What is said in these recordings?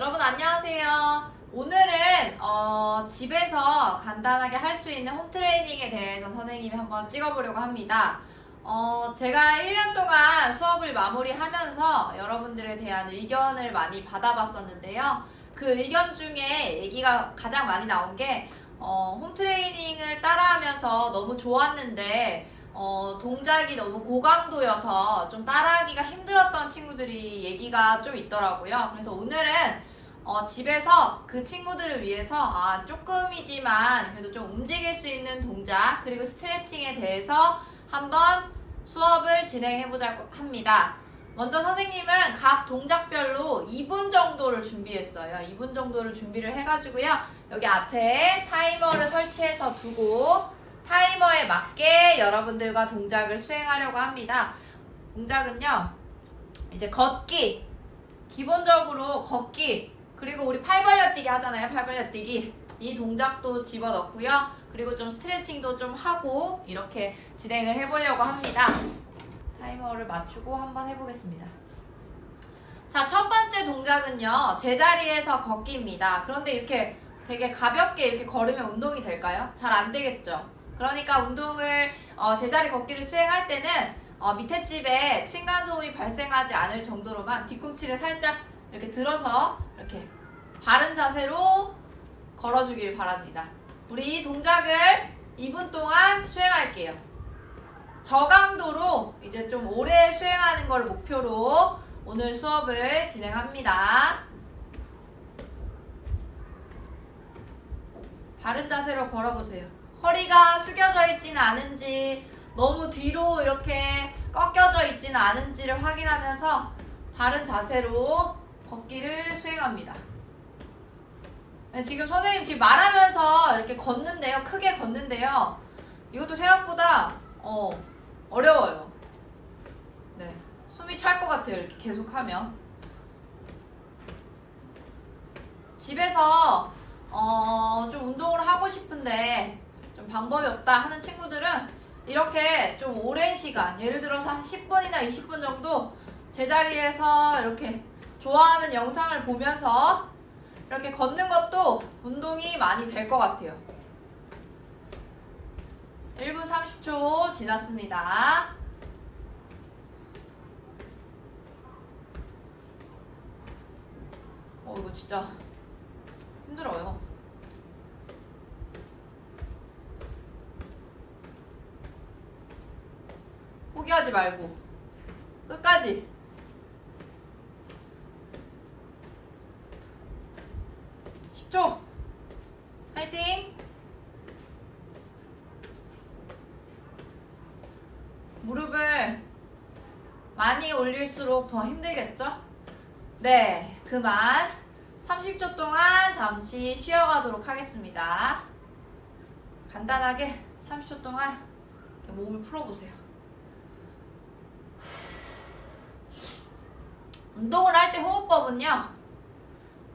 여러분 안녕하세요. 오늘은 어, 집에서 간단하게 할 수 있는 홈 트레이닝에 대해서 선생님이 한번 찍어보려고 합니다. 어, 제가 1년 동안 수업을 마무리하면서 여러분들에 대한 의견을 많이 받아봤었는데요. 그 의견 중에 얘기가 가장 많이 나온 게 어, 홈 트레이닝을 따라하면서 너무 좋았는데 어, 동작이 너무 고강도여서 좀 따라하기가 힘들었던 친구들이 얘기가 좀 있더라고요. 그래서 오늘은 어, 집에서 그 친구들을 위해서 아, 조금이지만 그래도 좀 움직일 수 있는 동작 그리고 스트레칭에 대해서 한번 수업을 진행해 보자고 합니다. 먼저 선생님은 각 동작별로 2분 정도를 준비했어요. 2분 정도를 준비를 해가지고요. 여기 앞에 타이머를 설치해서 두고 타이머에 맞게 여러분들과 동작을 수행하려고 합니다. 동작은요, 이제 걷기, 기본적으로 걷기, 그리고 우리 팔 벌려 뛰기 하잖아요. 팔 벌려 뛰기. 이 동작도 집어넣고요. 그리고 좀 스트레칭도 좀 하고 이렇게 진행을 해보려고 합니다. 타이머를 맞추고 한번 해보겠습니다. 자, 첫 번째 동작은요. 제자리에서 걷기입니다. 그런데 이렇게 되게 가볍게 이렇게 걸으면 운동이 될까요? 잘 안 되겠죠. 그러니까 운동을 어, 제자리 걷기를 수행할 때는 어, 밑에 집에 층간 소음이 발생하지 않을 정도로만 뒤꿈치를 살짝 이렇게 들어서 이렇게 바른 자세로 걸어주길 바랍니다. 우리 이 동작을 2분 동안 수행할게요. 저강도로 이제 좀 오래 수행하는 걸 목표로 오늘 수업을 진행합니다. 바른 자세로 걸어보세요. 허리가 숙여져 있지는 않은지, 너무 뒤로 이렇게 꺾여져 있지는 않은지를 확인하면서 바른 자세로 걷기를 수행합니다. 네, 지금 선생님 지금 말하면서 이렇게 걷는데요. 크게 걷는데요. 이것도 생각보다 어, 어려워요. 네. 숨이 찰 것 같아요. 이렇게 계속 하면. 집에서 어, 좀 운동을 하고 싶은데 좀 방법이 없다 하는 친구들은 이렇게 좀 오랜 시간, 예를 들어서 한 10분이나 20분 정도 제자리에서 이렇게 좋아하는 영상을 보면서 이렇게 걷는 것도 운동이 많이 될 것 같아요. 1분 30초 지났습니다. 어, 이거 진짜 힘들어요. 포기 하지 말고 끝까지. 십초 화이팅! 무릎을 많이 올릴수록 더 힘들겠죠? 네, 그만 30초 동안 잠시 쉬어가도록 하겠습니다. 간단하게 30초 동안 몸을 풀어보세요. 운동을 할 때 호흡법은요,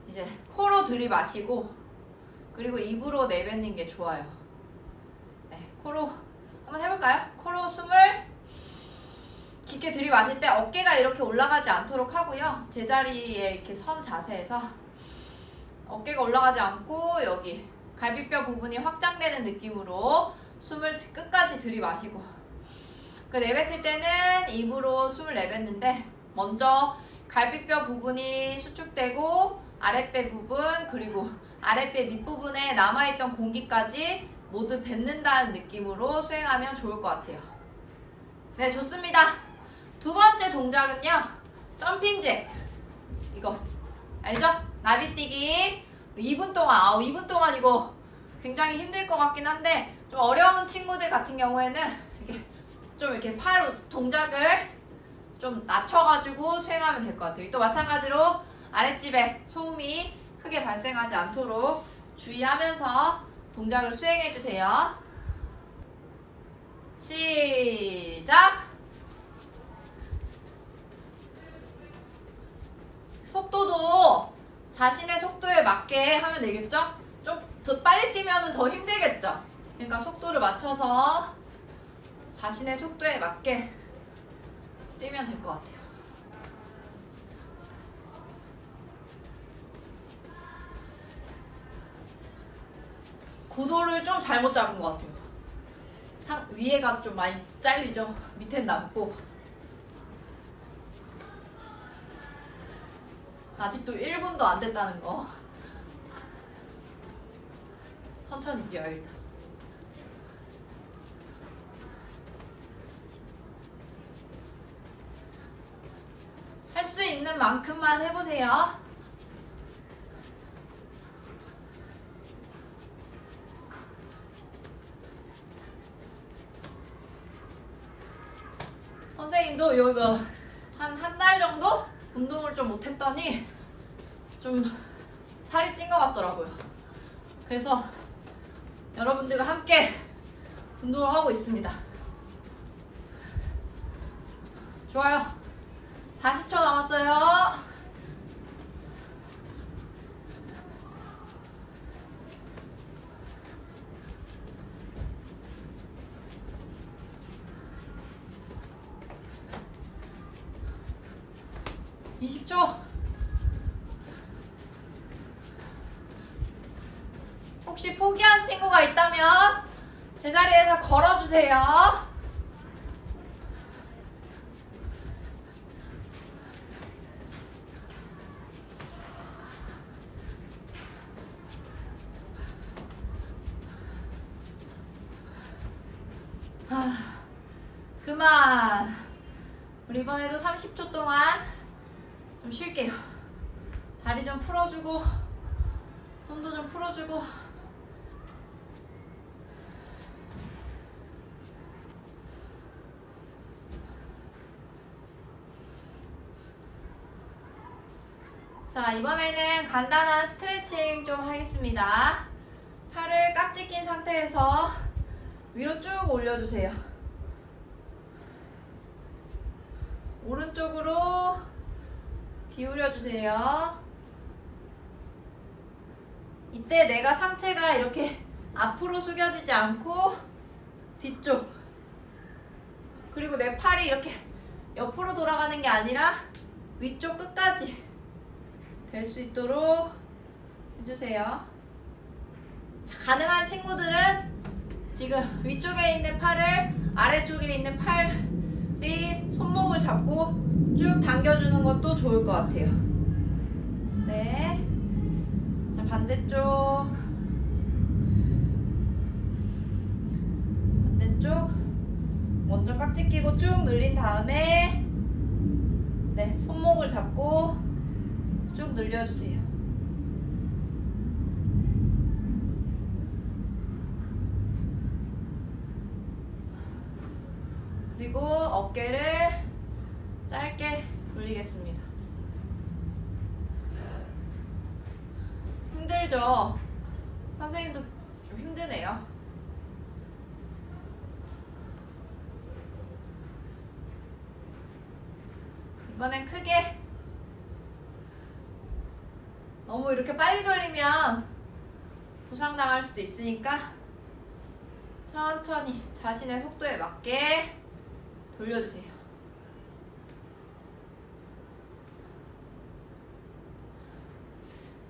이제 코로 들이마시고, 그리고 입으로 내뱉는 게 좋아요. 네, 코로 한번 해볼까요? 코로 숨을 깊게 들이마실 때 어깨가 이렇게 올라가지 않도록 하고요. 제자리에 이렇게 선 자세에서 어깨가 올라가지 않고 여기 갈비뼈 부분이 확장되는 느낌으로 숨을 끝까지 들이마시고 그 내뱉을 때는 입으로 숨을 내뱉는데 먼저 갈비뼈 부분이 수축되고 아랫배 부분 그리고 아랫배 밑부분에 남아있던 공기까지 모두 뱉는다는 느낌으로 수행하면 좋을 것 같아요. 네, 좋습니다. 두 번째 동작은요, 점핑 잭. 이거, 알죠? 나비뛰기. 2분 동안, 아, 2분 동안 이거 굉장히 힘들 것 같긴 한데, 좀 어려운 친구들 같은 경우에는 이렇게 좀 이렇게 팔 동작을 좀 낮춰가지고 수행하면 될 것 같아요. 또 마찬가지로 아랫집에 소음이 크게 발생하지 않도록 주의하면서 동작을 수행해주세요. 시작! 속도도 자신의 속도에 맞게 하면 되겠죠? 좀 더 빨리 뛰면 더 힘들겠죠? 그러니까 속도를 맞춰서 자신의 속도에 맞게 뛰면 될 것 같아요. 구도를 좀 잘못 잡은 것 같아요. 상, 위에가 좀 많이 잘리죠? 밑엔 남고. 아직도 1분도 안 됐다는 거. 천천히 뛰어야겠다. 있는 만큼만 해보세요. 선생님도 요, 뭐, 한, 한 달 정도 운동을 좀 못했더니 좀 살이 찐 것 같더라고요. 그래서 여러분들과 함께 운동을 하고 있습니다. 좋아요. 40초 남았어요. 이십 초 혹시 포기한 친구가 있다면 제자리에서 걸어주세요. 하, 그만. 우리 이번에도 30초 동안 좀 쉴게요. 다리 좀 풀어주고, 손도 좀 풀어주고. 자, 이번에는 간단한 스트레칭 좀 하겠습니다. 팔을 깍지 낀 상태에서 위로 쭉 올려주세요. 오른쪽으로 기울여주세요. 이때 내가 상체가 이렇게 앞으로 숙여지지 않고 뒤쪽 그리고 내 팔이 이렇게 옆으로 돌아가는 게 아니라 위쪽 끝까지 될 수 있도록 해주세요. 자, 가능한 친구들은 지금 위쪽에 있는 팔을 아래쪽에 있는 팔이 손목을 잡고 쭉 당겨주는 것도 좋을 것 같아요. 네. 자, 반대쪽. 반대쪽. 먼저 깍지 끼고 쭉 늘린 다음에 네, 손목을 잡고 쭉 늘려주세요. 그리고 어깨를 짧게 돌리겠습니다. 힘들죠? 선생님도 좀 힘드네요. 이번엔 크게 너무 이렇게 빨리 돌리면 부상당할 수도 있으니까 천천히 자신의 속도에 맞게 돌려주세요.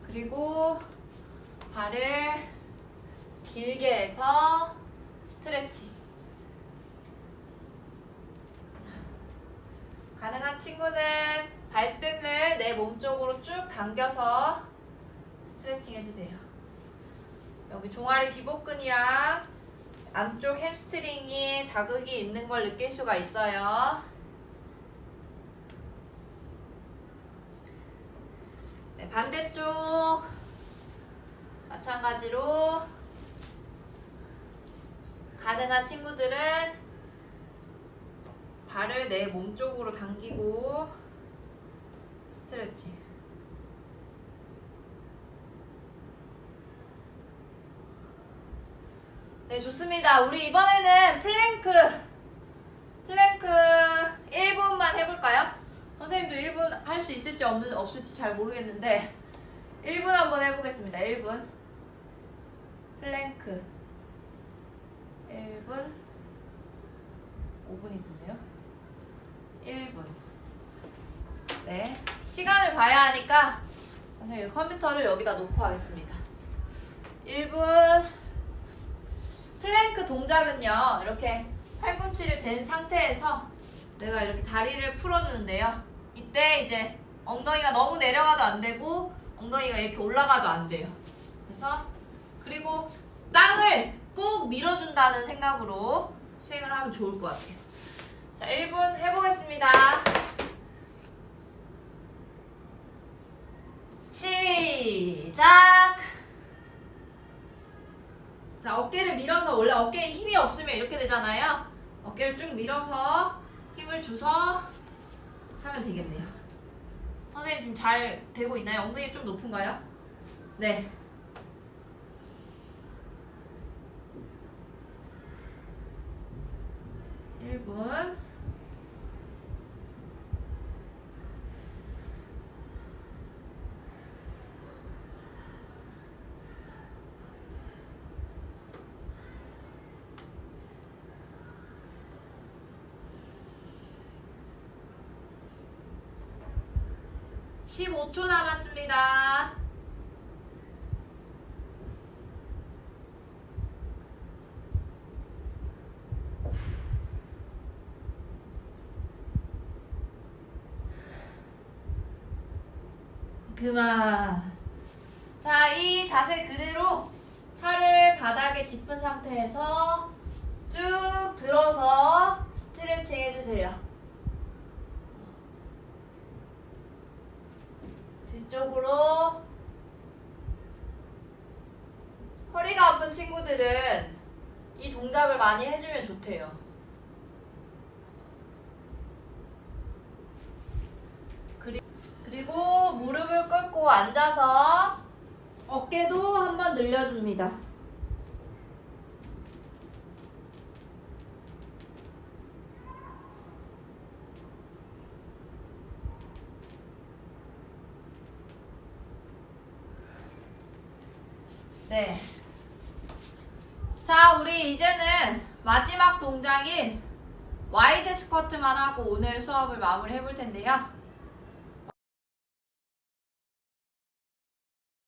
그리고 발을 길게 해서 스트레칭. 가능한 친구는 발등을 내 몸 쪽으로 쭉 당겨서 스트레칭 해주세요. 여기 종아리 기복근이랑 안쪽 햄스트링이 자극이 있는 걸 느낄 수가 있어요. 네, 반대쪽 마찬가지로 가능한 친구들은 발을 내 몸 쪽으로 당기고 스트레칭. 네, 좋습니다. 우리 이번에는 플랭크, 플랭크 1분만 해볼까요? 선생님도 1분 할 수 있을지 없는, 없을지 잘 모르겠는데, 1분 한번 해보겠습니다. 1분. 플랭크. 1분. 5분이 됐네요. 1분. 네. 시간을 봐야 하니까 선생님 컴퓨터를 여기다 놓고 하겠습니다. 1분 플랭크 동작은요, 이렇게 팔꿈치를 댄 상태에서 내가 이렇게 다리를 풀어주는데요. 이때 이제 엉덩이가 너무 내려가도 안 되고, 엉덩이가 이렇게 올라가도 안 돼요. 그래서, 그리고 땅을 꾹 밀어준다는 생각으로 수행을 하면 좋을 것 같아요. 자, 1분 해보겠습니다. 시작! 자, 어깨를 밀어서, 원래 어깨에 힘이 없으면 이렇게 되잖아요. 어깨를 쭉 밀어서 힘을 줘서 하면 되겠네요. 선생님 좀잘 되고 있나요? 엉덩이 좀 높은가요? 네. 일분 십오 초 남았습니다. 그만. 자, 이 자세 그대로 팔을 바닥에 짚은 상태에서 쭉 들어서 스트레칭 해주세요. 뒤쪽으로. 허리가 아픈 친구들은 이 동작을 많이 해주면 좋대요. 그리- 그리고 무릎을 꿇고 앉아서 어깨도 한번 늘려줍니다. 네. 자, 우리 이제는 마지막 동작인 와이드 스쿼트만 하고 오늘 수업을 마무리 해 볼 텐데요.